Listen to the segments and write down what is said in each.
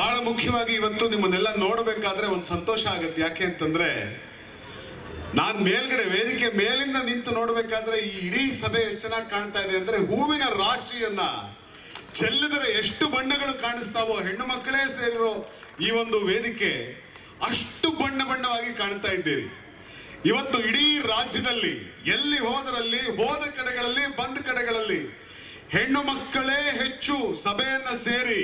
ಬಹಳ ಮುಖ್ಯವಾಗಿ ಇವತ್ತು ನಿಮ್ಮನ್ನೆಲ್ಲ ನೋಡಬೇಕಾದ್ರೆ ಒಂದು ಸಂತೋಷ ಆಗುತ್ತೆ. ಯಾಕೆ ಅಂತಂದ್ರೆ ನಾನ್ ಮೇಲ್ಗಡೆ ವೇದಿಕೆ ಮೇಲಿಂದ ನಿಂತು ನೋಡ್ಬೇಕಾದ್ರೆ ಈ ಇಡೀ ಸಭೆ ಎಷ್ಟು ಚೆನ್ನಾಗಿ ಕಾಣ್ತಾ ಇದೆ ಅಂದ್ರೆ ಹೂವಿನ ರಾಶಿಯನ್ನ ಚೆಲ್ಲಿದರೆ ಎಷ್ಟು ಬಣ್ಣಗಳು ಕಾಣಿಸ್ತಾವೋ ಹೆಣ್ಣು ಮಕ್ಕಳೇ ಸೇರಿರೋ ಈ ಒಂದು ವೇದಿಕೆ ಅಷ್ಟು ಬಣ್ಣ ಬಣ್ಣವಾಗಿ ಕಾಣ್ತಾ ಇದ್ದೀರಿ. ಇವತ್ತು ಇಡೀ ರಾಜ್ಯದಲ್ಲಿ ಎಲ್ಲಿ ಹೋದರಲ್ಲಿ, ಹೋದ ಕಡೆಗಳಲ್ಲಿ, ಬಂದ ಕಡೆಗಳಲ್ಲಿ ಹೆಣ್ಣು ಮಕ್ಕಳೇ ಹೆಚ್ಚು ಸಭೆಯನ್ನ ಸೇರಿ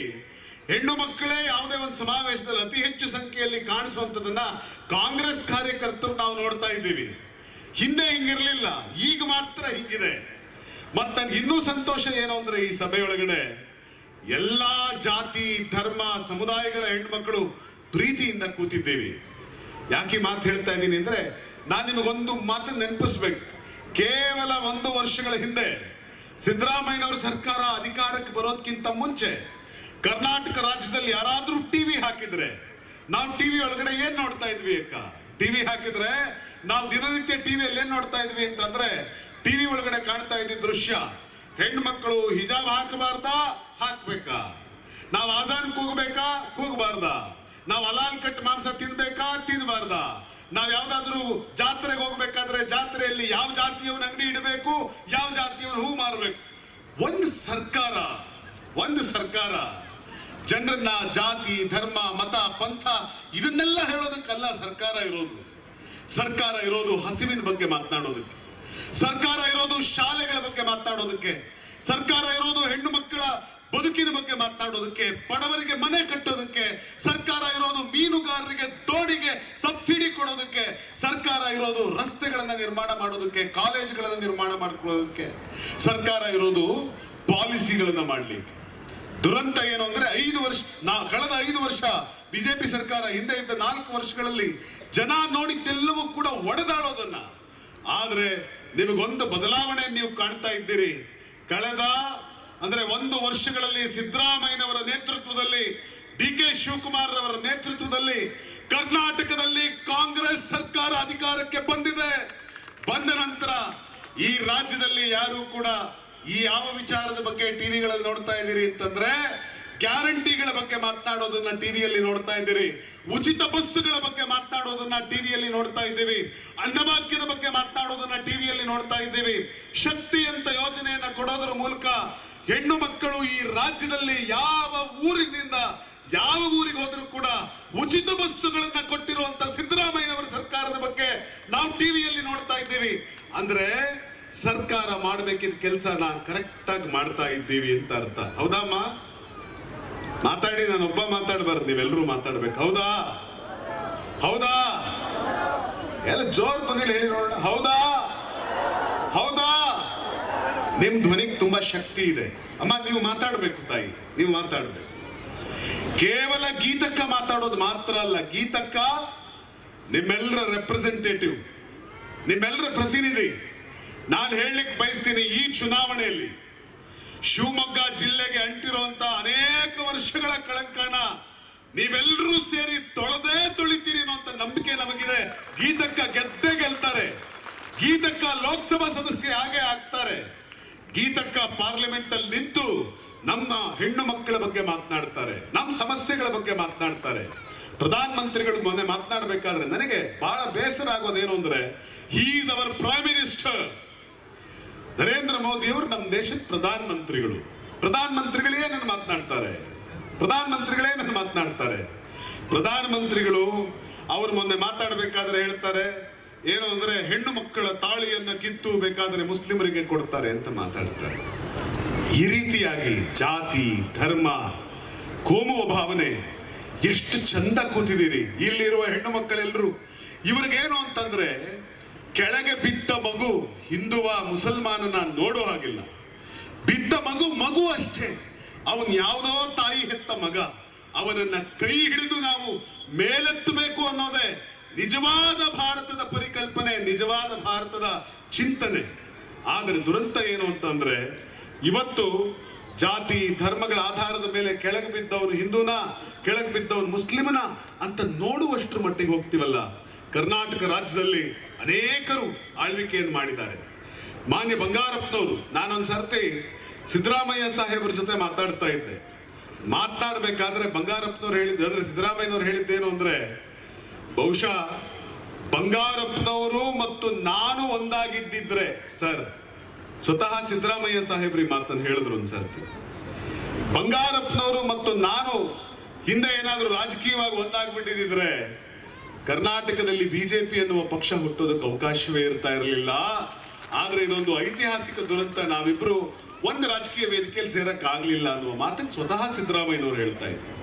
ಹೆಣ್ಣು ಮಕ್ಕಳೇ ಯಾವುದೇ ಒಂದು ಸಮಾವೇಶದಲ್ಲಿ ಅತಿ ಹೆಚ್ಚು ಸಂಖ್ಯೆಯಲ್ಲಿ ಕಾಣಿಸುವಂತದನ್ನ ಕಾಂಗ್ರೆಸ್ ಕಾರ್ಯಕರ್ತರು ನಾವು ನೋಡ್ತಾ ಇದ್ದೀವಿ. ಹಿಂದೆ ಹಿಂಗಿರ್ಲಿಲ್ಲ, ಈಗ ಮಾತ್ರ ಹಿಂಗಿದೆ. ಮತ್ತೆ ನಂಗೆ ಇನ್ನೂ ಸಂತೋಷ ಏನು ಅಂದ್ರೆ ಈ ಸಭೆಯೊಳಗಡೆ ಎಲ್ಲಾ ಜಾತಿ, ಧರ್ಮ, ಸಮುದಾಯಗಳ ಹೆಣ್ಮಕ್ಕಳು ಪ್ರೀತಿಯಿಂದ ಕೂತಿದ್ದೇವೆ. ಯಾಕೆ ಮಾತು ಹೇಳ್ತಾ ಇದ್ದೀನಿ ಅಂದ್ರೆ ನಾನು ನಿಮಗೊಂದು ಮಾತು ನೆನಪಿಸ್ಬೇಕು. ಕೇವಲ ಒಂದು ವರ್ಷಗಳ ಹಿಂದೆ ಸಿದ್ದರಾಮಯ್ಯನವರ ಸರ್ಕಾರ ಅಧಿಕಾರಕ್ಕೆ ಬರೋದಕ್ಕಿಂತ ಮುಂಚೆ ಕರ್ನಾಟಕ ರಾಜ್ಯದಲ್ಲಿ ಯಾರಾದ್ರೂ ಟಿವಿ ಹಾಕಿದ್ರೆ, ನಾವು ಟಿವಿ ಒಳಗಡೆ ಏನ್ ನೋಡ್ತಾ ಇದ್ವಿ ಅಕ್ಕ? ಟಿವಿ ಹಾಕಿದ್ರೆ ನಾವು ದಿನನಿತ್ಯ ಟಿವಿಯಲ್ಲಿ ಏನ್ ನೋಡ್ತಾ ಇದ್ವಿ ಅಂತಂದ್ರೆ, ಟಿವಿ ಒಳಗಡೆ ಕಾಣ್ತಾ ಇದ್ದ ದೃಶ್ಯ ಹೆಣ್ಮಕ್ಳು ಹಿಜಾಬ್ ಹಾಕಬಾರ್ದ? ಹಾಕ್ಬೇಕಾ? ನಾವು ಆಜಾನ್ ಕೂಗ್ಬೇಕಾ? ಕೂಗಬಾರ್ದ? ನಾವು ಅಲಾಲ್ ಕಟ್ ಮಾಂಸ ತಿನ್ಬೇಕಾ? ತಿನ್ಬಾರ್ದ? ನಾವ್ ಯಾವ್ದಾದ್ರು ಜಾತ್ರೆಗೆ ಹೋಗ್ಬೇಕಾದ್ರೆ ಜಾತ್ರೆಯಲ್ಲಿ ಯಾವ ಜಾತಿಯವನ ಅಂಗಡಿ ಇಡಬೇಕು, ಯಾವ ಜಾತಿಯವನ ಹೂ ಮಾರಬೇಕು? ಒಂದು ಸರ್ಕಾರ ಒಂದು ಸರ್ಕಾರ. ಜನರನ್ನ, ಜಾತಿ, ಧರ್ಮ, ಮತ, ಪಂಥ, ಇದನ್ನೆಲ್ಲ ಹೇಳೋದಕ್ಕಲ್ಲ ಸರ್ಕಾರ ಇರೋದು. ಸರ್ಕಾರ ಇರೋದು ಹಸಿವಿನ ಬಗ್ಗೆ ಮಾತನಾಡೋದಕ್ಕೆ. ಸರ್ಕಾರ ಇರೋದು ಶಾಲೆಗಳ ಬಗ್ಗೆ ಮಾತನಾಡೋದಕ್ಕೆ. ಸರ್ಕಾರ ಇರೋದು ಹೆಣ್ಣು ಮಕ್ಕಳ ಬದುಕಿನ ಬಗ್ಗೆ ಮಾತನಾಡೋದಕ್ಕೆ. ಬಡವರಿಗೆ ಮನೆ ಕಟ್ಟೋದಕ್ಕೆ. ಸರ್ಕಾರ ಇರೋದು ಮೀನುಗಾರರಿಗೆ ದೋಣಿಗೆ ಸಬ್ಸಿಡಿ ಕೊಡೋದಕ್ಕೆ. ಸರ್ಕಾರ ಇರೋದು ರಸ್ತೆಗಳನ್ನ ನಿರ್ಮಾಣ ಮಾಡೋದಕ್ಕೆ, ಕಾಲೇಜುಗಳನ್ನ ನಿರ್ಮಾಣ ಮಾಡ್ಕೊಳ್ಳೋದಕ್ಕೆ. ಸರ್ಕಾರ ಇರೋದು ಪಾಲಿಸಿಗಳನ್ನ ಮಾಡ್ಲಿಕ್ಕೆ. ದುರಂತ ಏನು ಅಂದ್ರೆ ಐದು ವರ್ಷ, ನಾ ಕಳೆದ ಐದು ವರ್ಷ ಬಿಜೆಪಿ ಸರ್ಕಾರ ಹಿಂದೆ ಇದ್ದ ನಾಲ್ಕು ವರ್ಷಗಳಲ್ಲಿ ಜನ ನೋಡಿದ್ದೆಲ್ಲವೂ ಕೂಡ ಒಡೆದಾಳೋದನ್ನ. ಆದ್ರೆ ನಿಮಗೊಂದು ಬದಲಾವಣೆ ನೀವು ಕಾಣ್ತಾ ಇದ್ದೀರಿ. ಕಳೆದ ಅಂದ್ರೆ ಒಂದು ವರ್ಷಗಳಲ್ಲಿ ಸಿದ್ದರಾಮಯ್ಯನವರ ನೇತೃತ್ವದಲ್ಲಿ ಡಿ ಕೆ ಶಿವಕುಮಾರ್ ಅವರ ನೇತೃತ್ವದಲ್ಲಿ ಕರ್ನಾಟಕದಲ್ಲಿ ಕಾಂಗ್ರೆಸ್ ಸರ್ಕಾರ ಅಧಿಕಾರಕ್ಕೆ ಬಂದಿದೆ. ಬಂದ ನಂತರ ಈ ರಾಜ್ಯದಲ್ಲಿ ಯಾರು ಕೂಡ ಈ ಯಾವ ವಿಚಾರದ ಬಗ್ಗೆ ಟಿವಿಗಳಲ್ಲಿ ನೋಡ್ತಾ ಇದ್ದೀರಿ ಅಂತಂದ್ರೆ ಗ್ಯಾರಂಟಿಗಳ ಬಗ್ಗೆ ಮಾತನಾಡೋದನ್ನ ಟಿವಿಯಲ್ಲಿ ನೋಡ್ತಾ ಇದ್ದೀರಿ. ಉಚಿತ ಬಸ್ಸುಗಳ ಬಗ್ಗೆ ಮಾತನಾಡೋದನ್ನ ಟಿವಿಯಲ್ಲಿ ನೋಡ್ತಾ ಇದ್ದೀವಿ. ಅನ್ನಭಾಗ್ಯದ ಬಗ್ಗೆ ಮಾತನಾಡೋದನ್ನ ಟಿವಿಯಲ್ಲಿ ನೋಡ್ತಾ ಇದ್ದೀವಿ. ಶಕ್ತಿ ಅಂತ ಯೋಜನೆಯನ್ನ ಕೊಡೋದ್ರ ಮೂಲಕ ಹೆಣ್ಣು ಮಕ್ಕಳು ಈ ರಾಜ್ಯದಲ್ಲಿ ಯಾವ ಊರಿನಿಂದ ಯಾವ ಊರಿಗೆ ಹೋದರೂ ಕೂಡ ಉಚಿತ ಬಸ್ಸುಗಳನ್ನ ಕೊಟ್ಟಿರುವಂತ ಸಿದ್ದರಾಮಯ್ಯನವರ ಸರ್ಕಾರದ ಬಗ್ಗೆ ನಾವು ಟಿವಿಯಲ್ಲಿ ನೋಡ್ತಾ ಇದ್ದೀವಿ. ಅಂದ್ರೆ ಸರ್ಕಾರ ಮಾಡಬೇಕಿದ್ದ ಕೆಲಸ ನಾನು ಕರೆಕ್ಟ್ ಆಗಿ ಮಾಡ್ತಾ ಇದ್ದೀವಿ ಅಂತ ಅರ್ಥ. ಹೌದಮ್ಮ ಮಾತಾಡಿ, ನಾನು ಒಬ್ಬ ಮಾತಾಡಬಾರ್ದು ನೀವೆಲ್ಲರೂ ಮಾತಾಡ್ಬೇಕು. ಹೌದಾ? ಹೌದಾ? ಎಲ್ಲ ಜೋರ್ ಬಂದಿಲ್ಲ ಹೇಳಿ ನೋಡೋಣ ಹೌದಾ? ಹೌದಾ? ನಿಮ್ ಧ್ವನಿಗೆ ತುಂಬಾ ಶಕ್ತಿ ಇದೆ. ಅಮ್ಮ, ನೀವು ಮಾತಾಡ್ಬೇಕು, ತಾಯಿ. ನೀವು ಮಾತಾಡ್ಬೇಕು. ಕೇವಲ ಗೀತಕ್ಕ ಮಾತಾಡೋದು ಮಾತ್ರ ಅಲ್ಲ, ಗೀತಕ್ಕ ನಿಮ್ಮೆಲ್ಲರ ರೆಪ್ರೆಸೆಂಟೇಟಿವ್ ನಿಮ್ಮೆಲ್ಲರ ಪ್ರತಿನಿಧಿ. ನಾನು ಹೇಳಲಿಕ್ಕೆ ಬಯಸ್ತೀನಿ ಈ ಚುನಾವಣೆಯಲ್ಲಿ ಶಿವಮೊಗ್ಗ ಜಿಲ್ಲೆಗೆ ಅಂಟಿರುವಂತ ಅನೇಕ ವರ್ಷಗಳ ಕಳಂಕನ ನೀವೆಲ್ಲರೂ ಸೇರಿ ತೊಳೆದೇ ತೊಳಿತೀರಿ ಅನ್ನೋಂತ ನಂಬಿಕೆ ನಮಗಿದೆ. ಗೀತಕ್ಕ ಗೆದ್ದೇ ಗೆಲ್ತಾರೆ. ಗೀತಕ್ಕ ಲೋಕಸಭಾ ಸದಸ್ಯ ಹಾಗೆ ಆಗ್ತಾರೆ. ಗೀತಕ್ಕ ಪಾರ್ಲಿಮೆಂಟ್ ಅಲ್ಲಿ ನಿಂತು ನಮ್ಮ ಹೆಣ್ಣು ಮಕ್ಕಳ ಬಗ್ಗೆ ಮಾತನಾಡ್ತಾರೆ. ನಮ್ಮ ಸಮಸ್ಯೆಗಳ ಬಗ್ಗೆ ಮಾತನಾಡ್ತಾರೆ. ಪ್ರಧಾನ ಮಂತ್ರಿಗಳು ಮೊನ್ನೆ ಮಾತನಾಡಬೇಕಾದ್ರೆ ನನಗೆ ಬಹಳ ಬೇಸರ ಆಗೋದೇನು ಅಂದ್ರೆ is our prime minister Narendra Modi ಅವರು ನಮ್ಮ ದೇಶದ ಪ್ರಧಾನ ಮಂತ್ರಿಗಳು ಪ್ರಧಾನ ಮಂತ್ರಿಗಳೇ ನನ್ನ ಮಾತನಾಡ್ತಾರೆ. ಪ್ರಧಾನ ಮಂತ್ರಿಗಳೇ ನನ್ನ ಮಾತನಾಡ್ತಾರೆ. ಪ್ರಧಾನ ಮಂತ್ರಿಗಳು ಅವ್ರ ಮೊನ್ನೆ ಮಾತಾಡಬೇಕಾದ್ರೆ ಹೇಳ್ತಾರೆ, ಏನು ಅಂದ್ರೆ ಹೆಣ್ಣು ಮಕ್ಕಳ ತಾಳಿಯನ್ನ ಕಿತ್ತು ಬೇಕಾದ್ರೆ ಮುಸ್ಲಿಮರಿಗೆ ಕೊಡ್ತಾರೆ ಅಂತ ಮಾತಾಡ್ತಾರೆ. ಈ ರೀತಿಯಾಗಿ ಜಾತಿ, ಧರ್ಮ, ಕೋಮುವ ಭಾವನೆ ಎಷ್ಟು ಚಂದ ಕೂತಿದ್ದೀರಿ. ಇಲ್ಲಿರುವ ಹೆಣ್ಣು ಮಕ್ಕಳೆಲ್ಲರೂ ಇವ್ರಿಗೇನು ಅಂತಂದ್ರೆ ಕೆಳಗೆ ಬಿದ್ದ ಮಗು ಹಿಂದುವ ಮುಸಲ್ಮಾನನ ನೋಡೋ ಹಾಗಿಲ್ಲ. ಬಿದ್ದ ಮಗು ಮಗು ಅಷ್ಟೇ. ಅವನ್ ಯಾವುದೋ ತಾಯಿ ಹೆತ್ತ ಮಗ. ಅವನನ್ನ ಕೈ ಹಿಡಿದು ನಾವು ಮೇಲೆತ್ತಬೇಕು ಅನ್ನೋದೇ ನಿಜವಾದ ಭಾರತದ ಪರಿಕಲ್ಪನೆ, ನಿಜವಾದ ಭಾರತದ ಚಿಂತನೆ. ಆದರೆ ದುರಂತ ಏನು ಅಂತಂದ್ರೆ ಇವತ್ತು ಜಾತಿ, ಧರ್ಮಗಳ ಆಧಾರದ ಮೇಲೆ ಕೆಳಗೆ ಬಿದ್ದವನು ಹಿಂದೂನ, ಕೆಳಗೆ ಬಿದ್ದವನು ಮುಸ್ಲಿಮನ ಅಂತ ನೋಡುವಷ್ಟರ ಮಟ್ಟಿಗೆ ಹೋಗ್ತೀವಲ್ಲ. ಕರ್ನಾಟಕ ರಾಜ್ಯದಲ್ಲಿ ಅನೇಕರು ಆಳ್ವಿಕೆಯನ್ನು ಮಾಡಿದ್ದಾರೆ. ಮಾನ್ಯ ಬಂಗಾರಪ್ಪನವರು, ನಾನೊಂದು ಸರ್ತಿ ಸಿದ್ದರಾಮಯ್ಯ ಸಾಹೇಬರ ಜೊತೆ ಮಾತಾಡ್ತಾ ಇದ್ದೆ. ಮಾತಾಡಬೇಕಾದ್ರೆ ಬಂಗಾರಪ್ಪನವ್ರು ಹೇಳಿದ್ದು ಅಂದ್ರೆ ಸಿದ್ದರಾಮಯ್ಯನವ್ರು ಹೇಳಿದ್ದೇನು ಅಂದ್ರೆ, ಬಹುಶಃ ಬಂಗಾರಪ್ಪನವರು ಮತ್ತು ನಾನು ಒಂದಾಗಿದ್ದಿದ್ರೆ, ಸರ್, ಸ್ವತಃ ಸಿದ್ದರಾಮಯ್ಯ ಸಾಹೇಬ್ರಿ ಮಾತನ್ನು ಹೇಳಿದ್ರು ಒಂದ್ಸರ್ತಿ ಬಂಗಾರಪ್ಪನವರು ಮತ್ತು ನಾನು ಹಿಂದೆ ಏನಾದರೂ ರಾಜಕೀಯವಾಗಿ ಒಂದಾಗ್ಬಿಟ್ಟಿದ್ರೆ ಕರ್ನಾಟಕದಲ್ಲಿ ಬಿಜೆಪಿ ಎನ್ನುವ ಪಕ್ಷ ಹುಟ್ಟೋದಕ್ಕೆ ಅವಕಾಶವೇ ಇರ್ತಾ ಇರಲಿಲ್ಲ. ಆದ್ರೆ ಇದೊಂದು ಐತಿಹಾಸಿಕ ದುರಂತ. ನಾವಿಬ್ರು ಒಂದು ರಾಜಕೀಯ ವೇದಿಕೆಯಲ್ಲಿ ಸೇರಕ್ ಆಗ್ಲಿಲ್ಲ ಅನ್ನುವ ಮಾತನ್ನು ಸ್ವತಃ ಸಿದ್ದರಾಮಯ್ಯನವರು ಹೇಳ್ತಾ ಇದ್ರು.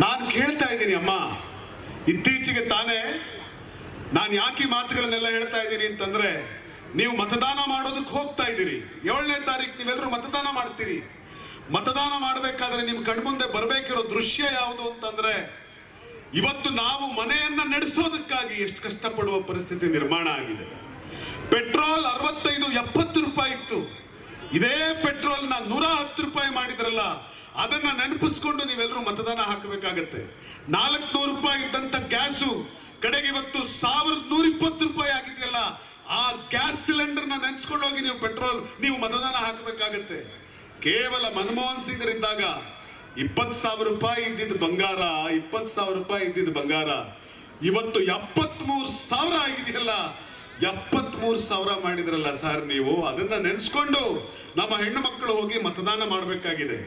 ನಾನು ಕೇಳ್ತಾ ಇದ್ದೀನಿ, ಅಮ್ಮ. ಇತ್ತೀಚೆಗೆ ತಾನೇ ನಾನು ಯಾಕೆ ಮಾತುಗಳನ್ನೆಲ್ಲ ಹೇಳ್ತಾ ಇದ್ದೀನಿ ಅಂತಂದ್ರೆ, ನೀವು ಮತದಾನ ಮಾಡೋದಕ್ಕೆ ಹೋಗ್ತಾ ಇದ್ದೀರಿ. ಏಳನೇ ತಾರೀಕು ನೀವೆಲ್ಲರೂ ಮತದಾನ ಮಾಡ್ತೀರಿ. ಮತದಾನ ಮಾಡಬೇಕಾದ್ರೆ ನಿಮ್ ಕಣ್ಮುಂದೆ ಬರಬೇಕಿರೋ ದೃಶ್ಯ ಯಾವುದು ಅಂತಂದ್ರೆ ಇವತ್ತು ನಾವು ಮನೆಯನ್ನ ನಡೆಸೋದಕ್ಕಾಗಿ ಎಷ್ಟು ಕಷ್ಟಪಡುವ ಪರಿಸ್ಥಿತಿ ನಿರ್ಮಾಣ ಆಗಿದೆ. ಪೆಟ್ರೋಲ್ ಅರವತ್ತೈದು, ಎಪ್ಪತ್ತು ರೂಪಾಯಿ ಇತ್ತು. ಇದೇ ಪೆಟ್ರೋಲ್ನ ನೂರ ಹತ್ತು ರೂಪಾಯಿ ಮಾಡಿದ್ರಲ್ಲ, ಅದನ್ನ ನೆನಪಿಸ್ಕೊಂಡು ನೀವೆಲ್ಲರೂ ಮತದಾನ ಹಾಕಬೇಕಾಗತ್ತೆ. ನಾಲ್ಕುನೂರು ರೂಪಾಯಿ ಇದ್ದಂತ ಗ್ಯಾಸು, ಕಡೆಗೆ ಇವತ್ತು ಸಾವಿರದ ನೂರ ಇಪ್ಪತ್ತು ರೂಪಾಯಿ ಆಗಿದೆಯಲ್ಲ, ಆ ಗ್ಯಾಸ್ ಸಿಲಿಂಡರ್ನ ನೆನ್ಸ್ಕೊಂಡು ಹೋಗಿ ನೀವು ಪೆಟ್ರೋಲ್, ನೀವು ಮತದಾನ ಹಾಕಬೇಕಾಗತ್ತೆ. ಕೇವಲ ಮನಮೋಹನ್ ಸಿಂಗ್ ಇದ್ದಾಗ ಇಪ್ಪತ್ ಸಾವಿರ ರೂಪಾಯಿ ಇದ್ದಿದ್ದು ಬಂಗಾರ ಇಪ್ಪತ್ ಸಾವಿರ ರೂಪಾಯಿ ಇದ್ದಿದ್ದು ಬಂಗಾರ. ಇವತ್ತು ಎಪ್ಪತ್ಮೂರು ಸಾವಿರ ಆಗಿದೆಯಲ್ಲ, ಎಪ್ಪತ್ಮೂರು ಸಾವಿರ ಮಾಡಿದ್ರಲ್ಲ ಸರ್ ನೀವು? ಅದನ್ನ ನೆನೆಸ್ಕೊಂಡು ನಮ್ಮ ಹೆಣ್ಣು ಮಕ್ಕಳು ಹೋಗಿ ಮತದಾನ ಮಾಡಬೇಕಾಗಿದೆ.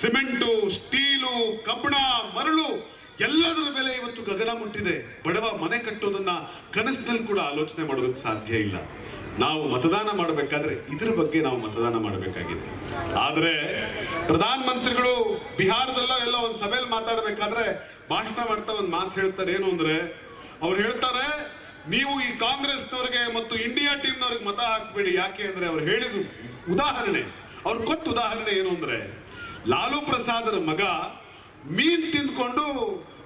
ಸಿಮೆಂಟು, ಸ್ಟೀಲು, ಕಬ್ಬಣ, ಮರಳು, ಎಲ್ಲದರ ಬೆಲೆ ಇವತ್ತು ಗಗನ ಮುಟ್ಟಿದೆ. ಬಡವ ಮನೆ ಕಟ್ಟೋದನ್ನ ಕನಸಿನಲ್ಲಿ ಕೂಡ ಆಲೋಚನೆ ಮಾಡೋದಕ್ಕೆ ಸಾಧ್ಯ ಇಲ್ಲ. ನಾವು ಮತದಾನ ಮಾಡಬೇಕಾದ್ರೆ ಇದ್ರ ಬಗ್ಗೆ ನಾವು ಮತದಾನ ಮಾಡಬೇಕಾಗಿದೆ. ಆದ್ರೆ ಪ್ರಧಾನ ಮಂತ್ರಿಗಳು ಬಿಹಾರದಲ್ಲೋ ಎಲ್ಲೋ ಒಂದ್ ಸಭೆಯಲ್ಲಿ ಮಾತಾಡಬೇಕಾದ್ರೆ ಭಾಷಣ ಮಾಡ್ತಾ ಒಂದ್ ಮಾತು ಹೇಳ್ತಾರೆ ಏನು ಅಂದ್ರೆ, ಅವ್ರು ಹೇಳ್ತಾರೆ, ನೀವು ಈ ಕಾಂಗ್ರೆಸ್ನವ್ರಿಗೆ ಮತ್ತು ಇಂಡಿಯಾ ಟೀಮ್ನವ್ರಿಗೆ ಮತ ಹಾಕ್ಬೇಡಿ. ಯಾಕೆ ಅಂದ್ರೆ ಅವ್ರು ಹೇಳಿದ್ರು ಉದಾಹರಣೆ. ಅವ್ರು ಕೊಟ್ಟ ಉದಾಹರಣೆ ಏನು ಅಂದ್ರೆ, ಲಾಲು ಪ್ರಸಾದರ ಮಗ ಮೀನ್ ತಿಂದ್ಕೊಂಡು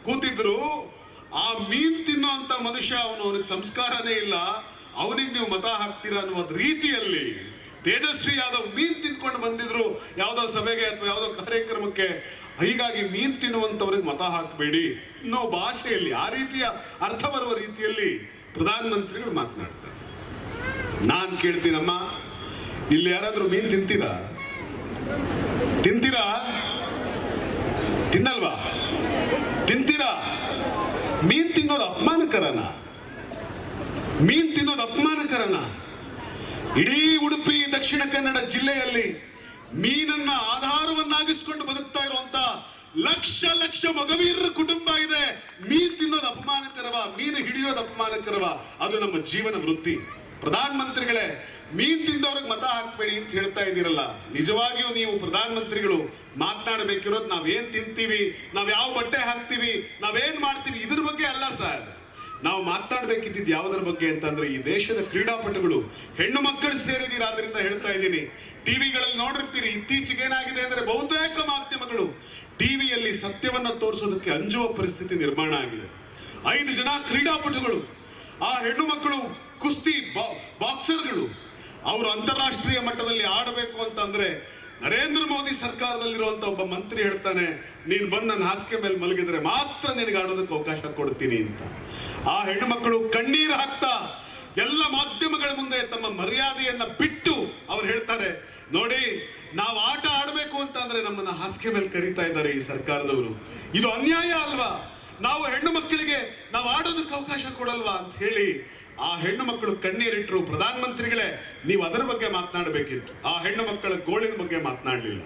ಕೂತಿದ್ರು. ಆ ಮೀನ್ ತಿನ್ನುವಂತ ಮನುಷ್ಯ ಅವನು ಅವನಿಗೆ ಸಂಸ್ಕಾರನೇ ಇಲ್ಲ. ಅವನಿಗೆ ನೀವು ಮತ ಹಾಕ್ತೀರಾ ಅನ್ನುವ ರೀತಿಯಲ್ಲಿ ತೇಜಸ್ವಿ ಯಾದವ್ ಮೀನ್ ತಿನ್ಕೊಂಡು ಬಂದಿದ್ರು ಯಾವ್ದೋ ಸಭೆಗೆ ಅಥವಾ ಯಾವ್ದೋ ಕಾರ್ಯಕ್ರಮಕ್ಕೆ, ಹೀಗಾಗಿ ಮೀನ್ ತಿನ್ನುವಂತವ್ರಿಗೆ ಮತ ಹಾಕಬೇಡಿ ಅನ್ನೋ ಭಾಷೆಯಲ್ಲಿ, ಆ ರೀತಿಯ ಅರ್ಥ ಬರುವ ರೀತಿಯಲ್ಲಿ ಪ್ರಧಾನಮಂತ್ರಿಗಳು ಮಾತನಾಡ್ತಾರೆ. ನಾನ್ ಕೇಳ್ತೀನಮ್ಮ, ಇಲ್ಲಿ ಯಾರಾದ್ರೂ ಮೀನ್ ತಿಂತೀರಾ? ತಿಂತೀರಾ? ತಿನ್ನಲ್ವಾ? ತಿಂತೀರಾ? ಮೀನ್ ತಿನ್ನೋದು ಅಪಮಾನಕರನ? ಮೀನ್ ಇಡೀ ಉಡುಪಿ, ದಕ್ಷಿಣ ಕನ್ನಡ ಜಿಲ್ಲೆಯಲ್ಲಿ ಮೀನನ್ನ ಆಧಾರವನ್ನಾಗಿಸಿಕೊಂಡು ಬದುಕ್ತಾ ಇರುವಂತ ಲಕ್ಷ ಲಕ್ಷ ಮಗವೀರರ ಕುಟುಂಬ ಇದೆ. ಮೀನ್ ತಿನ್ನೋದು ಅಪಮಾನಕರವ, ಮೀನು ಹಿಡಿಯೋದು ಅಪಮಾನಕರವ. ಅದು ನಮ್ಮ ಜೀವನ ವೃತ್ತಿ. ಪ್ರಧಾನ ಮಂತ್ರಿಗಳೇ ಮೀನ್ ತಿಂದವ್ರಿಗೆ ಮತ ಹಾಕ್ಬೇಡಿ ಅಂತ ಹೇಳ್ತಾ ಇದ್ದೀರಲ್ಲ. ನಿಜವಾಗಿಯೂ ನೀವು ಪ್ರಧಾನ ಮಂತ್ರಿಗಳು ಮಾತನಾಡಬೇಕಿರೋದು ನಾವೇನ್ ತಿಂತೀವಿ ನಾವ್ ಯಾವ ಬಟ್ಟೆ ಹಾಕ್ತೀವಿ, ನಾವೇನ್ ಮಾಡ್ತೀವಿ, ಇದ್ರ ಬಗ್ಗೆ ಅಲ್ಲ ಸರ್. ನಾವು ಮಾತನಾಡಬೇಕಿದ್ದಿದ್ದು ಯಾವುದರ ಬಗ್ಗೆ ಅಂತಂದ್ರೆ ಈ ದೇಶದ ಕ್ರೀಡಾಪಟುಗಳು ಹೆಣ್ಣು ಮಕ್ಕಳು ಸೇರಿದೀರ ಆದ್ರಿಂದ ಹೇಳ್ತಾ ಇದ್ದೀನಿ. ಟಿವಿಗಳಲ್ಲಿ ನೋಡಿರ್ತೀರಿ, ಇತ್ತೀಚೆಗೆ ಏನಾಗಿದೆ ಅಂದ್ರೆ ಬಹುತೇಕ ಮಾಧ್ಯಮಗಳು ಟಿವಿಯಲ್ಲಿ ಸತ್ಯವನ್ನು ತೋರಿಸೋದಕ್ಕೆ ಅಂಜುವ ಪರಿಸ್ಥಿತಿ ನಿರ್ಮಾಣ ಆಗಿದೆ. ಐದು ಜನ ಕ್ರೀಡಾಪಟುಗಳು, ಆ ಹೆಣ್ಣು ಮಕ್ಕಳು, ಕುಸ್ತಿ ಬಾಕ್ಸರ್ಗಳು, ಅವರು ಅಂತಾರಾಷ್ಟ್ರೀಯ ಮಟ್ಟದಲ್ಲಿ ಆಡಬೇಕು ಅಂತಂದ್ರೆ ನರೇಂದ್ರ ಮೋದಿ ಸರ್ಕಾರದಲ್ಲಿರುವಂತ ಒಬ್ಬ ಮಂತ್ರಿ ಹೇಳ್ತಾನೆ, ನೀನು ಬಂದು ನನ್ನ ಹಾಸಿಗೆ ಮೇಲೆ ಮಲಗಿದ್ರೆ ಮಾತ್ರ ನಿನಗೆ ಆಡೋದಕ್ಕೆ ಅವಕಾಶ ಕೊಡ್ತೀನಿ ಅಂತ. ಆ ಹೆಣ್ಣು ಮಕ್ಕಳು ಕಣ್ಣೀರು ಹಾಕ್ತಾ ಎಲ್ಲ ಮಾಧ್ಯಮಗಳ ಮುಂದೆ ತಮ್ಮ ಮರ್ಯಾದೆಯನ್ನ ಬಿಟ್ಟು ಅವ್ರು ಹೇಳ್ತಾರೆ, ನೋಡಿ, ನಾವು ಆಟ ಆಡಬೇಕು ಅಂತ ಅಂದ್ರೆ ನಮ್ಮನ್ನ ಹಾಸಿಗೆ ಮೇಲೆ ಕರೀತಾ ಇದ್ದಾರೆ ಈ ಸರ್ಕಾರದವರು. ಇದು ಅನ್ಯಾಯ ಅಲ್ವಾ? ನಾವು ಹೆಣ್ಣು ಮಕ್ಕಳಿಗೆ ನಾವು ಆಡೋದಕ್ಕೆ ಅವಕಾಶ ಕೊಡಲ್ವಾ? ಅಂತ ಹೇಳಿ ಆ ಹೆಣ್ಣು ಮಕ್ಕಳು ಕಣ್ಣೀರಿಟ್ರು ಪ್ರಧಾನ ಮಂತ್ರಿಗಳೇ ನೀವು ಅದರ ಬಗ್ಗೆ ಮಾತನಾಡಬೇಕಿತ್ತು. ಆ ಹೆಣ್ಣು ಮಕ್ಕಳ ಗೋಳಿನ ಬಗ್ಗೆ ಮಾತನಾಡಲಿಲ್ಲ.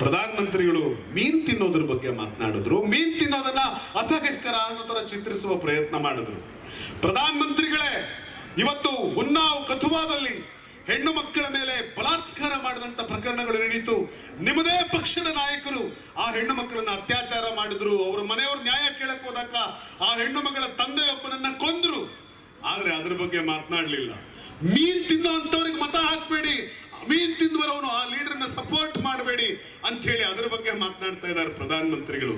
ಪ್ರಧಾನ ಮಂತ್ರಿಗಳು ಮೀನ್ ತಿನ್ನೋದ್ರ ಬಗ್ಗೆ ಮಾತನಾಡಿದ್ರು. ಮೀನ್ ತಿನ್ನೋದನ್ನ ಅಸಹ್ಯಕರ ಅನ್ನೋ ತರ ಚಿತ್ರಿಸುವ ಪ್ರಯತ್ನ ಮಾಡಿದ್ರು. ಪ್ರಧಾನ ಮಂತ್ರಿಗಳೇ ಇವತ್ತು ಉನ್ನಾವ್ ಕಥುವಾದಲ್ಲಿ ಹೆಣ್ಣು ಮಕ್ಕಳ ಮೇಲೆ ಬಲಾತ್ಕಾರ ಮಾಡಿದಂತ ಪ್ರಕರಣಗಳು ನಡೀತು. ನಿಮ್ಮದೇ ಪಕ್ಷದ ನಾಯಕರು ಆ ಹೆಣ್ಣು ಮಕ್ಕಳನ್ನ ಅತ್ಯಾಚಾರ ಮಾಡಿದ್ರು. ಅವ್ರ ಮನೆಯವರು ನ್ಯಾಯ ಕೇಳಕ್ ಹೋದಾಗ ಆ ಹೆಣ್ಣು ಮಗಳ ತಂದೆಯೊಬ್ಬನನ್ನ ಕೊಂದ್ರು. ಆದ್ರೆ ಅದ್ರ ಬಗ್ಗೆ ಮಾತನಾಡ್ಲಿಲ್ಲ. ಮೀನ್ ತಿನ್ನೋ ಅಂತವ್ರಿಗೆ ಮತ ಹಾಕ್ಬೇಡಿ. ಮೀನ್ ತಿಂದು ಬರೋನು ಆ ಲೀಡರ್ನ ಸಪೋರ್ಟ್ ಮಾಡಬೇಡಿ ಅಂತ ಹೇಳಿ ಅದರ ಬಗ್ಗೆ ಮಾತನಾಡ್ತಾ ಇದ್ದಾರೆ ಪ್ರಧಾನ ಮಂತ್ರಿಗಳು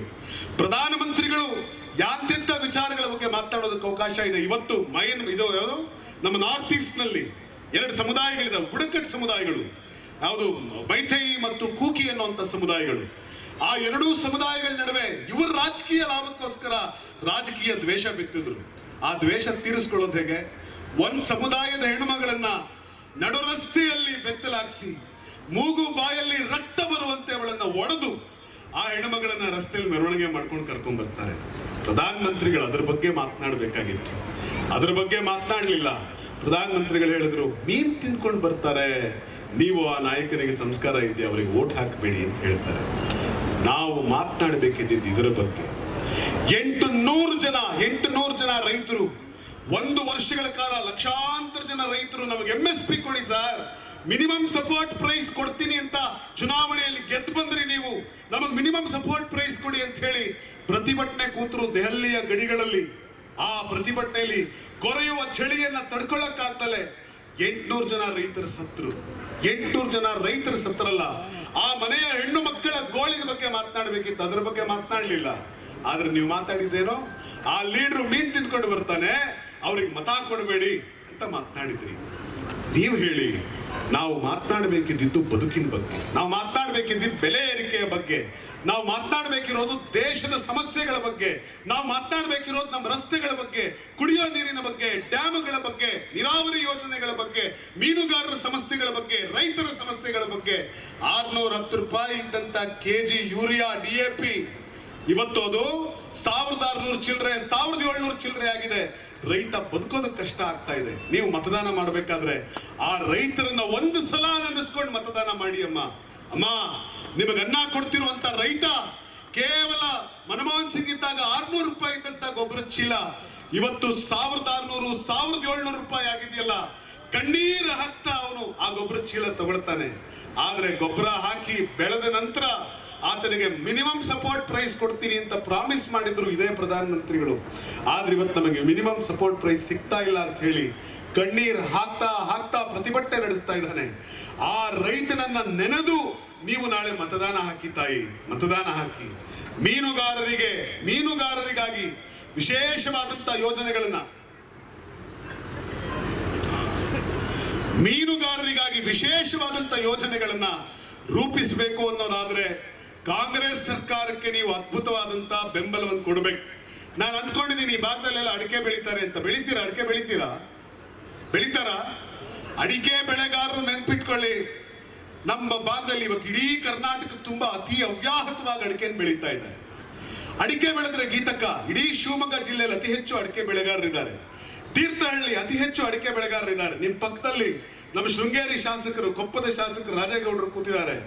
ಪ್ರಧಾನ ಮಂತ್ರಿಗಳು ಯಾತ್ಯಂತ ವಿಚಾರಗಳ ಬಗ್ಗೆ ಮಾತನಾಡೋದಕ್ಕೆ ಅವಕಾಶ ಇದೆ. ಇವತ್ತು ಮೈನ್ ಇದು ಯಾವುದು? ನಮ್ಮ ನಾರ್ತ್ ಈಸ್ಟ್ನಲ್ಲಿ ಎರಡು ಸಮುದಾಯಗಳಿದಾವೆ. ಬುಡಕಟ್ಟು ಸಮುದಾಯಗಳು. ಯಾವುದು? ಮೈಥೈ ಮತ್ತು ಕೂಕಿ ಅನ್ನುವಂಥ ಸಮುದಾಯಗಳು. ಆ ಎರಡೂ ಸಮುದಾಯಗಳ ನಡುವೆ ಇವರ ರಾಜಕೀಯ ಲಾಭಕ್ಕೋಸ್ಕರ ರಾಜಕೀಯ ದ್ವೇಷ ಬಿತ್ತಿದ್ರು. ಆ ದ್ವೇಷ ತೀರಿಸ್ಕೊಳ್ಳೋದು ಹೇಗೆ? ಒಂದ್ ಸಮುದಾಯದ ಹೆಣ್ಣುಮಗಳನ್ನ ನಡು ರಸ್ತೆಯಲ್ಲಿ ಬೆತ್ತಲಾಗಿಸಿ ಮೂಗು ಬಾಯಲ್ಲಿ ರಕ್ತ ಬರುವಂತೆ ಅವಳನ್ನ ಒಡೆದು ಆ ಹೆಣ್ಮಗಳನ್ನ ರಸ್ತೆಯಲ್ಲಿ ಮೆರವಣಿಗೆ ಮಾಡ್ಕೊಂಡು ಕರ್ಕೊಂಡ್ ಬರ್ತಾರೆ. ಪ್ರಧಾನ ಮಂತ್ರಿಗಳು ಅದ್ರ ಬಗ್ಗೆ ಮಾತನಾಡಬೇಕಾಗಿತ್ತು. ಅದ್ರ ಬಗ್ಗೆ ಮಾತನಾಡಲಿಲ್ಲ. ಪ್ರಧಾನ ಮಂತ್ರಿಗಳು ಹೇಳಿದ್ರು, ಮೀನ್ ತಿನ್ಕೊಂಡು ಬರ್ತಾರೆ. ನೀವು ಆ ನಾಯಕನಿಗೆ ಸಂಸ್ಕಾರ ಇದೆ ಅವರಿಗೆ ಓಟ್ ಹಾಕಬೇಡಿ ಅಂತ ಹೇಳ್ತಾರೆ. ನಾವು ಮಾತನಾಡಬೇಕಿದ್ದಿದ್ದು ಇದರ ಬಗ್ಗೆ. ಎಂಟು ನೂರು ಜನ ಎಂಟು ನೂರು ಜನ ರೈತರು ಒಂದು ವರ್ಷಗಳ ಕಾಲ ಲಕ್ಷಾಂತರ ಜನ ರೈತರು ನಮಗೆ ಎಂ ಎಸ್ ಪಿ ಕೊಡಿ ಸರ್. ಮಿನಿಮಮ್ ಸಪೋರ್ಟ್ ಪ್ರೈಸ್ ಕೊಡ್ತೀನಿ ಅಂತ ಚುನಾವಣೆಯಲ್ಲಿ ಗೆದ್ದು ಬಂದ್ರಿ ನೀವು. ನಮಗೆ ಮಿನಿಮಮ್ ಸಪೋರ್ಟ್ ಪ್ರೈಸ್ ಕೊಡಿ ಅಂತ ಹೇಳಿ ಪ್ರತಿಭಟನೆ ಕೂತರು ದೆಹಲಿಯ ಗಡಿಗಳಲ್ಲಿ. ಆ ಪ್ರತಿಭಟನೆಯಲ್ಲಿ ಕೊರೆಯುವ ಚಳಿಯನ್ನ ತಡ್ಕೊಳ್ಳಕ್ಕಾಗ್ದಲೆ ಎಂಟ್ನೂರು ಜನ ರೈತರು ಸತ್ರು ಎಂಟ್ನೂರು ಜನ ರೈತರು ಸತ್ರಲ್ಲ ಆ ಮನೆಯ ಹೆಣ್ಣು ಮಕ್ಕಳ ಗೋಳಿನ ಬಗ್ಗೆ ಮಾತನಾಡಬೇಕಿತ್ತು. ಅದ್ರ ಬಗ್ಗೆ ಮಾತನಾಡಲಿಲ್ಲ. ಆದ್ರೆ ನೀವು ಮಾತಾಡಿದ್ದೇನೋ? ಆ ಲೀಡ್ರು ಮೀನ್ ತಿನ್ಕೊಂಡು ಬರ್ತಾನೆ. ಅವ್ರಿಗೆ ಮತ ಕೊಡಬೇಡಿ ಅಂತ ಮಾತನಾಡಿದ್ರಿ. ನೀವು ಹೇಳಿ, ನಾವು ಮಾತನಾಡಬೇಕಿದ್ದು ಬದುಕಿನ ಬಗ್ಗೆ. ನಾವು ಮಾತನಾಡಬೇಕಿದ್ದು ಬೆಲೆ ಏರಿಕೆಯ ಬಗ್ಗೆ. ನಾವು ಮಾತನಾಡಬೇಕಿರೋದು ದೇಶದ ಸಮಸ್ಯೆಗಳ ಬಗ್ಗೆ. ನಾವು ಮಾತನಾಡಬೇಕಿರೋದು ನಮ್ಮ ರಸ್ತೆಗಳ ಬಗ್ಗೆ, ಕುಡಿಯೋ ನೀರಿನ ಬಗ್ಗೆ, ಡ್ಯಾಮ್ಗಳ ಬಗ್ಗೆ, ನೀರಾವರಿ ಯೋಜನೆಗಳ ಬಗ್ಗೆ, ಮೀನುಗಾರರ ಸಮಸ್ಯೆಗಳ ಬಗ್ಗೆ, ರೈತರ ಸಮಸ್ಯೆಗಳ ಬಗ್ಗೆ. ಆರ್ನೂರ ಹತ್ತು ರೂಪಾಯಿ ಇದ್ದಂತ KG urea D A P. ಇವತ್ತು ಅದು ಸಾವಿರದ ಆರ್ನೂರು ಚಿಲ್ಲರೆ, ಸಾವಿರದ ಏಳ್ನೂರು ಚಿಲ್ಲರೆ ಆಗಿದೆ. ರೈತ ಬದುಕೋದಕ್ಕೆ ಕಷ್ಟ ಆಗ್ತಾ ಇದೆ. ನೀವು ಮತದಾನ ಮಾಡಬೇಕಾದ್ರೆ ಆ ರೈತರನ್ನ ಒಂದು ಸಲ ನೆನೆಸ್ಕೊಂಡು ಮತದಾನ ಮಾಡಿ ಅಮ್ಮ. ಅಮ್ಮ, ನಿಮಗೆ ಅನ್ನ ಕೊಡ್ತಿರುವಂತ ರೈತ ಕೇವಲ ಮನಮೋಹನ್ ಸಿಂಗ್ ಇದ್ದಾಗ ಆರ್ನೂರು ರೂಪಾಯಿ ಇದ್ದಂತ ಗೊಬ್ಬರ ಚೀಲ. ಇವತ್ತು ಸಾವಿರದ ಆರ್ನೂರು, ಸಾವಿರದ ಏಳ್ನೂರು ರೂಪಾಯಿ ಆಗಿದೆಯಲ್ಲ. ಕಣ್ಣೀರು ಹಾಕ್ತಾ ಅವನು ಆ ಗೊಬ್ಬರ ಚೀಲ ತಗೊಳ್ತಾನೆ. ಆದ್ರೆ ಗೊಬ್ಬರ ಹಾಕಿ ಬೆಳೆದ ನಂತರ ಆತನಿಗೆ ಮಿನಿಮಮ್ ಸಪೋರ್ಟ್ ಪ್ರೈಸ್ ಕೊಡ್ತೀನಿ ಅಂತ ಪ್ರಾಮಿಸ್ ಮಾಡಿದ್ರು ಇದೇ ಪ್ರಧಾನಮಂತ್ರಿಗಳು. ಆದ್ರೆ ಇವತ್ತು ನಮಗೆ ಮಿನಿಮಮ್ ಸಪೋರ್ಟ್ ಪ್ರೈಸ್ ಸಿಗ್ತಾ ಇಲ್ಲ ಅಂತ ಹೇಳಿ ಕಣ್ಣೀರ್ ಹಾಕ್ತಾ ಹಾಕ್ತಾ ಪ್ರತಿಭಟನೆ ನಡೆಸ್ತಾ ಇದ್ದಾನೆ. ಆ ರೈತನನ್ನ ನೆನೆದು ನೀವು ನಾಳೆ ಮತದಾನ ಹಾಕಿ ತಾಯಿ, ಮತದಾನ ಹಾಕಿ. ಮೀನುಗಾರರಿಗೆ, ಮೀನುಗಾರರಿಗಾಗಿ ವಿಶೇಷವಾದಂತ ಯೋಜನೆಗಳನ್ನ. ಮೀನುಗಾರರಿಗಾಗಿ ವಿಶೇಷವಾದಂತ ಯೋಜನೆಗಳನ್ನ ರೂಪಿಸಬೇಕು ಅನ್ನೋದಾದ್ರೆ ಕಾಂಗ್ರೆಸ್ ಸರ್ಕಾರಕ್ಕೆ ನೀವು ಅದ್ಭುತವಾದಂತ ಬೆಂಬಲವನ್ನು ಕೊಡಬೇಕು. ನಾನು ಅಂದ್ಕೊಂಡಿದ್ದೀನಿ ಈ ಭಾಗದಲ್ಲೆಲ್ಲ ಅಡಿಕೆ ಬೆಳಿತಾರೆ ಅಂತ. ಬೆಳಿತೀರಾ? ಅಡಿಕೆ ಬೆಳಿತೀರಾ? ಬೆಳಿತಾರ? ಅಡಿಕೆ ಬೆಳೆಗಾರರು ನೆನ್ಪಿಟ್ಕೊಳ್ಳಿ. ನಮ್ಮ ಭಾಗದಲ್ಲಿ ಇವತ್ತು ಇಡೀ ಕರ್ನಾಟಕ ತುಂಬಾ ಅತಿ ಅವ್ಯಾಹತವಾಗಿ ಅಡಿಕೆಯನ್ನು ಬೆಳೀತಾ ಇದ್ದಾರೆ. ಅಡಿಕೆ ಬೆಳೆದ್ರೆ ಗೀತಕ್ಕ, ಇಡೀ ಶಿವಮೊಗ್ಗ ಜಿಲ್ಲೆಯಲ್ಲಿ ಅತಿ ಹೆಚ್ಚು ಅಡಿಕೆ ಬೆಳೆಗಾರರಿದ್ದಾರೆ. ತೀರ್ಥಹಳ್ಳಿ ಅತಿ ಹೆಚ್ಚು ಅಡಿಕೆ ಬೆಳೆಗಾರರಿದ್ದಾರೆ. ನಿಮ್ಮ ಪಕ್ಕದಲ್ಲಿ ನಮ್ಮ ಶೃಂಗೇರಿ ಶಾಸಕರು, ಕೊಪ್ಪದ ಶಾಸಕರು, ರಾಜೇಗೌಡರು ಕೂತಿದ್ದಾರೆ.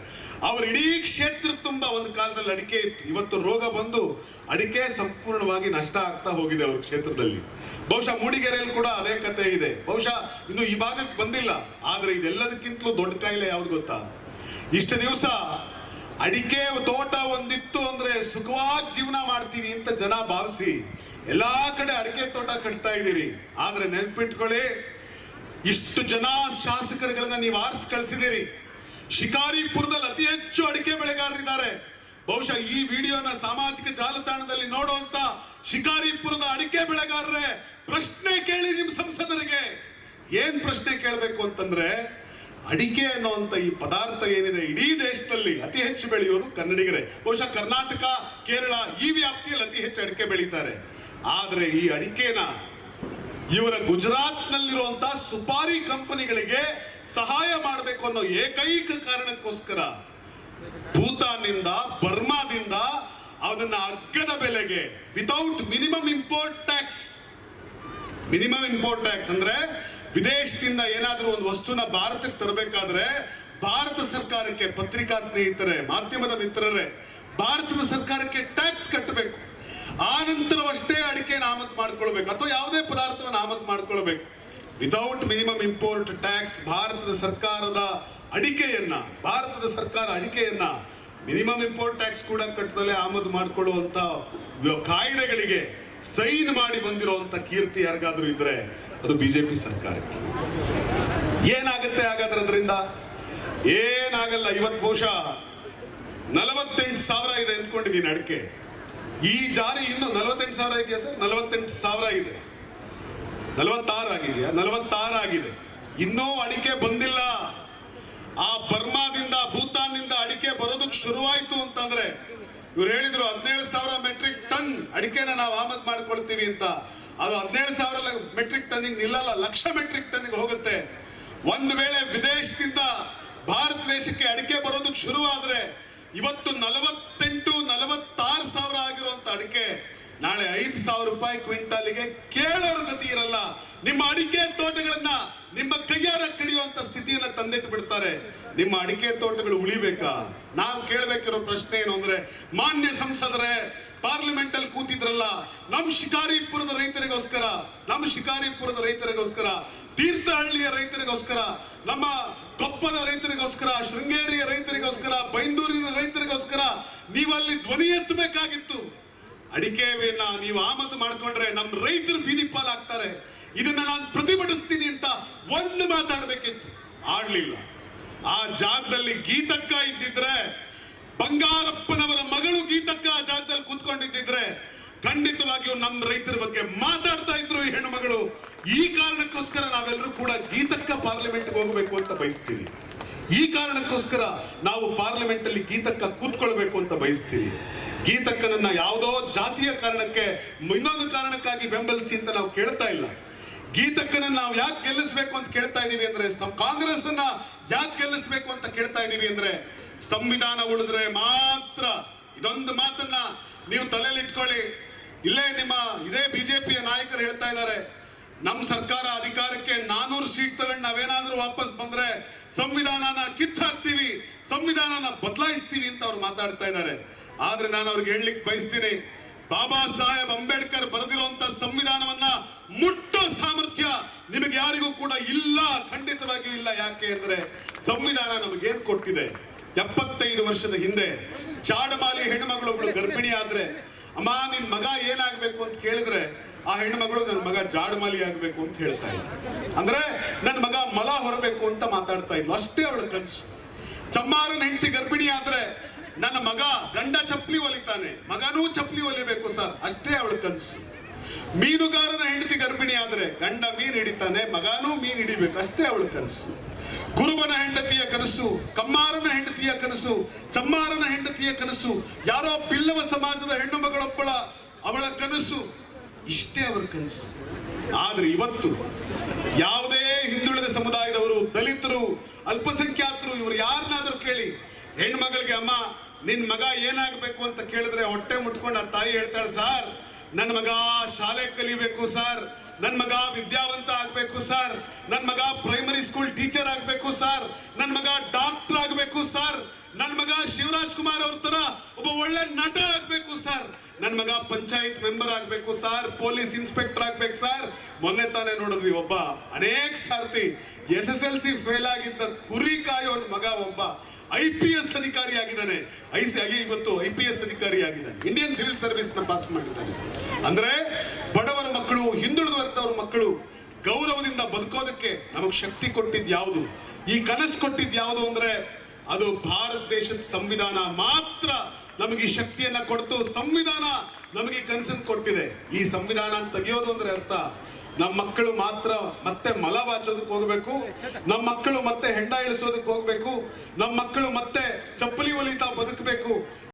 ಅವ್ರ ಇಡೀ ಕ್ಷೇತ್ರ ತುಂಬಾ ಒಂದು ಕಾಲದಲ್ಲಿ ಅಡಿಕೆ ಇತ್ತು. ಇವತ್ತು ರೋಗ ಬಂದು ಅಡಿಕೆ ಸಂಪೂರ್ಣವಾಗಿ ನಷ್ಟ ಆಗ್ತಾ ಹೋಗಿದೆ ಅವ್ರ ಕ್ಷೇತ್ರದಲ್ಲಿ. ಬಹುಶಃ ಮೂಡಿಗೆರೆಯಲ್ಲಿ ಕೂಡ ಅದೇ ಕತೆ ಇದೆ. ಬಹುಶಃ ಇನ್ನು ಈ ಭಾಗಕ್ಕೆ ಬಂದಿಲ್ಲ. ಆದ್ರೆ ಇದೆಲ್ಲದಕ್ಕಿಂತಲೂ ದೊಡ್ಡ ಕಾಯಿಲೆ ಯಾವ್ದು ಗೊತ್ತಾ? ಇಷ್ಟು ದಿವಸ ಅಡಿಕೆ ತೋಟ ಒಂದಿತ್ತು ಅಂದ್ರೆ ಸುಖವಾಗಿ ಜೀವನ ಮಾಡ್ತೀವಿ ಅಂತ ಜನ ಭಾವಿಸಿ ಎಲ್ಲಾ ಕಡೆ ಅಡಿಕೆ ತೋಟ ಕಟ್ತಾ ಇದ್ದೀರಿ. ಆದ್ರೆ ನೆನ್ಪಿಟ್ಕೊಳ್ಳಿ, ಇಷ್ಟು ಜನ ಶಾಸಕರುಗಳನ್ನ ನೀವು ಆರಿಸಿ ಕಳಿಸಿದಿರಿ ಶಿಕಾರಿಪುರದಲ್ಲಿ ಅತಿ ಹೆಚ್ಚು ಅಡಿಕೆ ಬೆಳೆಗಾರರಿದ್ದಾರೆ ಬಹುಶಃ ಈ ವಿಡಿಯೋನ ಸಾಮಾಜಿಕ ಜಾಲತಾಣದಲ್ಲಿ ನೋಡುವಂತ ಶಿಕಾರಿಪುರದ ಅಡಿಕೆ ಬೆಳೆಗಾರರೇ, ಪ್ರಶ್ನೆ ಕೇಳಿ ನಿಮ್ ಸಂಸದರಿಗೆ. ಏನ್ ಪ್ರಶ್ನೆ ಕೇಳಬೇಕು ಅಂತಂದ್ರೆ, ಅಡಿಕೆ ಅನ್ನುವಂತ ಈ ಪದಾರ್ಥ ಏನಿದೆ ಇಡೀ ದೇಶದಲ್ಲಿ ಅತಿ ಹೆಚ್ಚು ಬೆಳೆಯೋರು ಕನ್ನಡಿಗರೇ. ಬಹುಶಃ ಕರ್ನಾಟಕ, ಕೇರಳ ಈ ವ್ಯಾಪ್ತಿಯಲ್ಲಿ ಅತಿ ಹೆಚ್ಚು ಅಡಿಕೆ ಬೆಳೀತಾರೆ. ಆದ್ರೆ ಈ ಅಡಿಕೆನ ಇವರ ಗುಜರಾತ್ ನಲ್ಲಿರುವಂತ ಸುಪಾರಿ ಕಂಪನಿಗಳಿಗೆ ಸಹಾಯ ಮಾಡಬೇಕು ಅನ್ನೋ ಏಕೈಕ ಕಾರಣಕ್ಕೋಸ್ಕರ ಭೂತಾನ್ನಿಂದ, ಬರ್ಮಾದಿಂದ ಅದನ್ನ ಅಗ್ಗದ ಬೆಲೆಗೆ without minimum import tax minimum import tax ಅಂದ್ರೆ ವಿದೇಶದಿಂದ ಏನಾದ್ರೂ ಒಂದು ವಸ್ತುನ ಭಾರತಕ್ಕೆ ತರಬೇಕಾದ್ರೆ ಭಾರತ ಸರ್ಕಾರಕ್ಕೆ ಪತ್ರಿಕಾ ಸ್ನೇಹಿತರೆ, ಮಾಧ್ಯಮದ ಮಿತ್ರರೇ, ಭಾರತದ ಸರ್ಕಾರಕ್ಕೆ ಟ್ಯಾಕ್ಸ್ ಕಟ್ಟಬೇಕು. ಆ ನಂತರವಷ್ಟೇ ಅಡಿಕೆ ಆಮದು ಮಾಡ್ಕೊಳ್ಬೇಕು ಅಥವಾ ಯಾವುದೇ ಪದಾರ್ಥವನ್ನು ಆಮದು ಮಾಡ್ಕೊಳ್ಬೇಕು. ವಿತೌಟ್ ಮಿನಿಮಮ್ ಇಂಪೋರ್ಟ್ ಟ್ಯಾಕ್ಸ್ ಭಾರತದ ಸರ್ಕಾರದ ಅಡಿಕೆಯನ್ನ ಭಾರತದ ಸರ್ಕಾರ ಅಡಿಕೆಯನ್ನ ಮಿನಿಮಮ್ ಇಂಪೋರ್ಟ್ ಟ್ಯಾಕ್ಸ್ ಕೂಡ ಕಟ್ಟದಲ್ಲೇ ಆಮದು ಮಾಡಿಕೊಳ್ಳುವಂತ ಕಾಯಿದೆಗಳಿಗೆ ಸೈನ್ ಮಾಡಿ ಬಂದಿರುವಂತ ಕೀರ್ತಿ ಯಾರಿಗಾದ್ರೂ ಇದ್ರೆ ಅದು ಬಿಜೆಪಿ ಸರ್ಕಾರಕ್ಕೆ ಏನಾಗುತ್ತೆ ಹಾಗಾದ್ರೆ ಅದರಿಂದ ಏನಾಗಲ್ಲ ಇವತ್ತು ಬಹುಶಃ ನಲವತ್ತೆಂಟು ಸಾವಿರ ಇದೆ ಅಂದ್ಕೊಂಡಿದ್ದೀನಿ ಅಡಿಕೆ. ಈ ಜಾರಿ ಇನ್ನು ನಲವತ್ತೆಂಟು ಸಾವಿರ ಇದೆಯಾ ಸರ್? ನಲವತ್ತೆಂಟು ಸಾವಿರ ಇದೆ. ನಲವತ್ತಾರು ಆಗಿದೆಯಾ ನಲವತ್ತಾರು ಆಗಿದೆ ಇನ್ನೂ ಅಡಿಕೆ ಬಂದಿಲ್ಲ. ಆ ಬರ್ಮಾದಿಂದ, ಭೂತಾನ್ನಿಂದ ಅಡಿಕೆ ಬರೋದಕ್ಕೆ ಶುರುವಾಯಿತು ಅಂತಂದ್ರೆ ಇವ್ರು ಹೇಳಿದ್ರು ಹದಿನೇಳು ಸಾವಿರ ಮೆಟ್ರಿಕ್ ಟನ್ ಅಡಿಕೆನ ನಾವು ಆಮದು ಮಾಡ್ಕೊಳ್ತೀವಿ ಅಂತ. ಅದು ಹದಿನೇಳು ಸಾವಿರ ಮೆಟ್ರಿಕ್ ಟನ್ನಿಗೆ ನಿಲ್ಲಲ್ಲ, ಲಕ್ಷ ಮೆಟ್ರಿಕ್ ಟನ್ನಿಗೆ ಹೋಗುತ್ತೆ. ಒಂದು ವೇಳೆ ವಿದೇಶದಿಂದ ಭಾರತ ದೇಶಕ್ಕೆ ಅಡಿಕೆ ಬರೋದಕ್ಕೆ ಶುರುವಾದ್ರೆ ಇವತ್ತು ನಲವತ್ತೆಂಟು, ನಲವತ್ತಾರು ಸಾವಿರ ಆಗಿರುವಂತ ಅಡಿಕೆ ನಾಳೆ ಐದು ಸಾವಿರ ರೂಪಾಯಿ ಕ್ವಿಂಟಾಲಿಗೆ ಕೇಳೋರ್ ಗತಿ ಇರಲ್ಲ. ನಿಮ್ಮ ಅಡಿಕೆ ತೋಟಗಳನ್ನ ನಿಮ್ಮ ಕೈಯಾರ ಕಡಿಯುವಂತ ಸ್ಥಿತಿಯನ್ನ ತಂದಿಟ್ಟು ಬಿಡ್ತಾರೆ. ನಿಮ್ಮ ಅಡಿಕೆ ತೋಟಗಳು ಉಳಿಬೇಕಾ? ನಾವು ಕೇಳಬೇಕಿರೋ ಪ್ರಶ್ನೆ ಏನು ಅಂದ್ರೆ, ಮಾನ್ಯ ಸಂಸದರೇ ಪಾರ್ಲಿಮೆಂಟ್ ಅಲ್ಲಿ ಕೂತಿದ್ರಲ್ಲ, ನಮ್ ಶಿಕಾರಿಪುರದ ರೈತರಿಗೋಸ್ಕರ, ನಮ್ ಶಿಕಾರಿಪುರದ ರೈತರಿಗೋಸ್ಕರ, ತೀರ್ಥಹಳ್ಳಿಯ ರೈತರಿಗೋಸ್ಕರ, ನಮ್ಮ ಕೊಪ್ಪದ ರೈತರಿಗೋಸ್ಕರ, ಶೃಂಗೇರಿಯ ರೈತರಿಗೋಸ್ಕರ, ಬೈಂದೂರಿನ ರೈತರಿಗೋಸ್ಕರ ನೀವಲ್ಲಿ ಧ್ವನಿ ಎತ್ತಬೇಕಾಗಿತ್ತು. ಅಡಿಕೆವನ್ನ ನೀವು ಆಮದು ಮಾಡ್ಕೊಂಡ್ರೆ ನಮ್ ರೈತರು ಬೀದಿ ಪಾಲಾಗ್ತಾರೆ. ಇದನ್ನ ನಾನು ಪ್ರತಿಭಟಿಸ್ತೀನಿ ಅಂತ ಒಂದು ಮಾತಾಡ್ಬೇಕಿತ್ತು. ಆಡ್ಲಿಲ್ಲ. ಆ ಜಾಗದಲ್ಲಿ ಗೀತಕ್ಕ ಇದ್ದಿದ್ರೆ, ಬಂಗಾರಪ್ಪನವರ ಮಗಳು ಗೀತಕ್ಕ ಆ ಜಾಗದಲ್ಲಿ ಕೂತ್ಕೊಂಡಿದ್ದಿದ್ರೆ, ಖಂಡಿತವಾಗಿಯೂ ನಮ್ಮ ರೈತರ ಬಗ್ಗೆ ಮಾತಾಡ್ತಾ ಇದ್ರು ಈ ಹೆಣ್ಣುಮಗಳು. ಈ ಕಾರಣಕ್ಕೋಸ್ಕರ ನಾವೆಲ್ಲರೂ ಕೂಡ ಗೀತಕ್ಕ ಪಾರ್ಲಿಮೆಂಟ್ ಹೋಗಬೇಕು ಅಂತ ಬಯಸ್ತೀವಿ. ಈ ಕಾರಣಕ್ಕೋಸ್ಕರ ನಾವು ಪಾರ್ಲಿಮೆಂಟ್ ಅಲ್ಲಿ ಗೀತಕ್ಕ ಕೂತ್ಕೊಳ್ಬೇಕು ಅಂತ ಬಯಸ್ತೀವಿ. ಗೀತಕ್ಕನನ್ನ ಯಾವುದೋ ಜಾತಿಯ ಕಾರಣಕ್ಕೆ, ಇನ್ನೊಂದು ಕಾರಣಕ್ಕಾಗಿ ಬೆಂಬಲಿಸಿ ಅಂತ ನಾವು ಕೇಳ್ತಾ ಇಲ್ಲ. ಗೀತಕ್ಕನ ನಾವು ಯಾಕೆ ಗೆಲ್ಲಿಸಬೇಕು ಅಂತ ಕೇಳ್ತಾ ಇದೀವಿ ಅಂದ್ರೆ ಕಾಂಗ್ರೆಸ್ ಅನ್ನ ಯಾಕೆ ಗೆಲ್ಲಿಸಬೇಕು ಅಂತ ಕೇಳ್ತಾ ಇದೀವಿ ಅಂದ್ರೆ, ಸಂವಿಧಾನ ಉಳಿದ್ರೆ ಮಾತ್ರ, ಇದೊಂದು ಮಾತನ್ನ ನೀವು ತಲೆಯಲ್ಲಿ ಇಟ್ಕೊಳ್ಳಿ ಇಲ್ಲೇ ನಿಮ್ಮ, ಇದೇ ಬಿಜೆಪಿಯ ನಾಯಕರು ಹೇಳ್ತಾ ಇದ್ದಾರೆ ನಮ್ಮ ಸರ್ಕಾರ ಅಧಿಕಾರಕ್ಕೆ ನಾನೂರು ಸೀಟ್ ತಗೊಂಡ್ ನಾವೇನಾದ್ರೂ ವಾಪಸ್ ಬಂದ್ರೆ, ಸಂವಿಧಾನನ ಕಿತ್ತಾಕ್ತೀವಿ ಸಂವಿಧಾನನ ಬದಲಾಯಿಸ್ತೀವಿ ಅಂತ ಅವ್ರು ಮಾತಾಡ್ತಾ ಇದ್ದಾರೆ. ಆದ್ರೆ ನಾನು ಅವ್ರಿಗೆ ಹೇಳಲಿಕ್ಕೆ ಬಯಸ್ತೀನಿ, ಬಾಬಾ ಸಾಹೇಬ್ ಅಂಬೇಡ್ಕರ್ ಬರೆದಿರುವಂತ ಸಂವಿಧಾನವನ್ನ ಮುಟ್ಟೋ ಸಾಮರ್ಥ್ಯ ನಿಮಗೆ ಯಾರಿಗೂ ಕೂಡ ಇಲ್ಲ, ಖಂಡಿತವಾಗಿಯೂ ಇಲ್ಲ. ಯಾಕೆ ಅಂದ್ರೆ ಸಂವಿಧಾನ ನಮಗೇನ್ ಕೊಟ್ಟಿದೆ? ಎಪ್ಪತ್ತೈದು ವರ್ಷದ ಹಿಂದೆ ಚಾಡಮಾಲಿ ಹೆಣ್ಮಗಳು ಒಬ್ಳು ಗರ್ಭಿಣಿ ಆದ್ರೆ, ಅಮ್ಮ, ನಿನ್ ಮಗ ಏನಾಗ್ಬೇಕು ಅಂತ ಕೇಳಿದ್ರೆ ಆ ಹೆಣ್ಮಗಳು ನನ್ನ ಮಗ ಜಾಡಮಾಲಿ ಆಗ್ಬೇಕು ಅಂತ ಹೇಳ್ತಾ ಇದ್ದ ಅಂದ್ರೆ ನನ್ನ ಮಗ ಮಲ ಹೊರಬೇಕು ಅಂತ ಮಾತಾಡ್ತಾ ಇದ್ಲು. ಅಷ್ಟೇ ಅವಳ ಕನ್ಸು. ಚಮ್ಮಾರನ ಹೆಂಡತಿ ಗರ್ಭಿಣಿ ಆದ್ರೆ ನನ್ನ ಮಗ ಗಂಡ ಚಪ್ಪಲಿ ಒಲಿತಾನೆ. ಮಗನೂ ಚಪ್ಪಲಿ ಒಲಿಬೇಕು ಸರ್. ಅಷ್ಟೇ ಅವಳ ಕನಸು. ಮೀನುಗಾರನ ಹೆಂಡತಿ ಗರ್ಭಿಣಿ ಆದ್ರೆ ಗಂಡ ಮೀನ್ ಹಿಡಿತಾನೆ, ಮಗನೂ ಮೀನ್ ಹಿಡಿಬೇಕು. ಅಷ್ಟೇ ಅವಳ ಕನಸು. ಕುರುಬನ ಹೆಂಡತಿಯ ಕನಸು, ಕಮ್ಮಾರನ ಹೆಂಡತಿಯ ಕನಸು, ಚಮ್ಮಾರನ ಹೆಂಡತಿಯ ಕನಸು, ಯಾರೋ ಬಿಲ್ಲವ ಸಮಾಜದ ಹೆಣ್ಣು ಮಗಳೊಬ್ಬಳ ಅವಳ ಕನಸು. ಇಷ್ಟೇ ಅವರ ಕನಸು. ಆದ್ರೆ ಇವತ್ತು ಯಾವುದೇ ಹಿಂದುಳಿದ ಸಮುದಾಯದವರು, ದಲಿತರು, ಅಲ್ಪಸಂಖ್ಯಾತರು, ಇವರು ಯಾರನ್ನಾದ್ರೂ ಕೇಳಿ, ಹೆಣ್ಮಗಳಿಗೆ ಅಮ್ಮ ನಿನ್ ಮಗ ಏನಾಗಬೇಕು ಅಂತ ಕೇಳಿದ್ರೆ ಹೊಟ್ಟೆ ಮುಟ್ಕೊಂಡು ಆ ತಾಯಿ ಹೇಳ್ತಾಳೆ, ಸರ್ ನನ್ನ ಮಗ ಶಾಲೆ ಕಲಿಬೇಕು, ಸರ್. ನನ್ನ ಮಗ ವಿದ್ಯಾವಂತ ಆಗ್ಬೇಕು, ಸರ್. ನನ್ನ ಮಗ ಪ್ರೈಮರಿ ಸ್ಕೂಲ್ ಟೀಚರ್ ಆಗ್ಬೇಕು, ಸರ್. ನನ್ನ ಮಗ ಡಾಕ್ಟರ್ ಆಗ್ಬೇಕು, ಸರ್. ನನ್ನ ಮಗ ಶಿವರಾಜ್ ಕುಮಾರ್ ಅವ್ರ ತರ ಒಬ್ಬ ಒಳ್ಳೆ ನಟ ಆಗ್ಬೇಕು, ಸರ್. ನನ್ನ ಮಗ ಪಂಚಾಯತ್ ಮೆಂಬರ್ ಆಗ್ಬೇಕು, ಸರ್. ಪೊಲೀಸ್ ಇನ್ಸ್ಪೆಕ್ಟರ್ ಆಗ್ಬೇಕು, ಸರ್. ಮೊನ್ನೆ ತಾನೇ ನೋಡಿದ್ವಿ ಒಬ್ಬ ಅನೇಕ ಸಾರ್ತಿ S S L C fail ಆಗಿದ್ದ ಕುರಿ ಕಾಯೋನ್ ಮಗ ಒಬ್ಬ. ಐ ಪಿ ಎಸ್ ಅಧಿಕಾರಿ ಆಗಿದ್ದಾನೆ ಐ ಸಿ ಐ ಇವತ್ತು ಐ ಪಿ ಎಸ್ ಅಧಿಕಾರಿ ಆಗಿದ್ದಾನೆ ಇಂಡಿಯನ್ ಸಿವಿಲ್ ಸರ್ವಿಸ್ನ ಪಾಸ್ ಮಾಡಿದ್ದಾನೆ. ಅಂದ್ರೆ ಬಡವರ ಮಕ್ಕಳು, ಹಿಂದುಳಿದ ವರ್ಗದವ್ರ ಮಕ್ಕಳು ಗೌರವದಿಂದ ಬದುಕೋದಕ್ಕೆ ನಮಗ್ ಶಕ್ತಿ ಕೊಟ್ಟಿದ್ ಯಾವುದು? ಈ ಕನಸು ಕೊಟ್ಟಿದ್ ಯಾವುದು ಅಂದ್ರೆ ಅದು ಭಾರತ ದೇಶದ ಸಂವಿಧಾನ ಮಾತ್ರ ನಮಗೆ ಈ ಶಕ್ತಿಯನ್ನ ಕೊಡ್ತು. ಸಂವಿಧಾನ ನಮಗೆ ಕನಸನ್ನು ಕೊಟ್ಟಿದೆ. ಈ ಸಂವಿಧಾನ ತೆಗೆಯೋದು ಅಂದ್ರೆ ಅರ್ಥ ನಮ್ಮ ಮಕ್ಕಳು ಮಾತ್ರ ಮತ್ತೆ ಮಲ ಬಾಚೋದಕ್ಕೆ ಹೋಗ್ಬೇಕು. ನಮ್ಮ ಮಕ್ಕಳು ಮತ್ತೆ ಹೆಂಡ ಇಳಿಸೋದಕ್ಕೆ ಹೋಗ್ಬೇಕು. ನಮ್ಮ ಮಕ್ಕಳು ಮತ್ತೆ ಚಪ್ಪಲಿ ಒಲಿತಾ ಬದುಕಬೇಕು.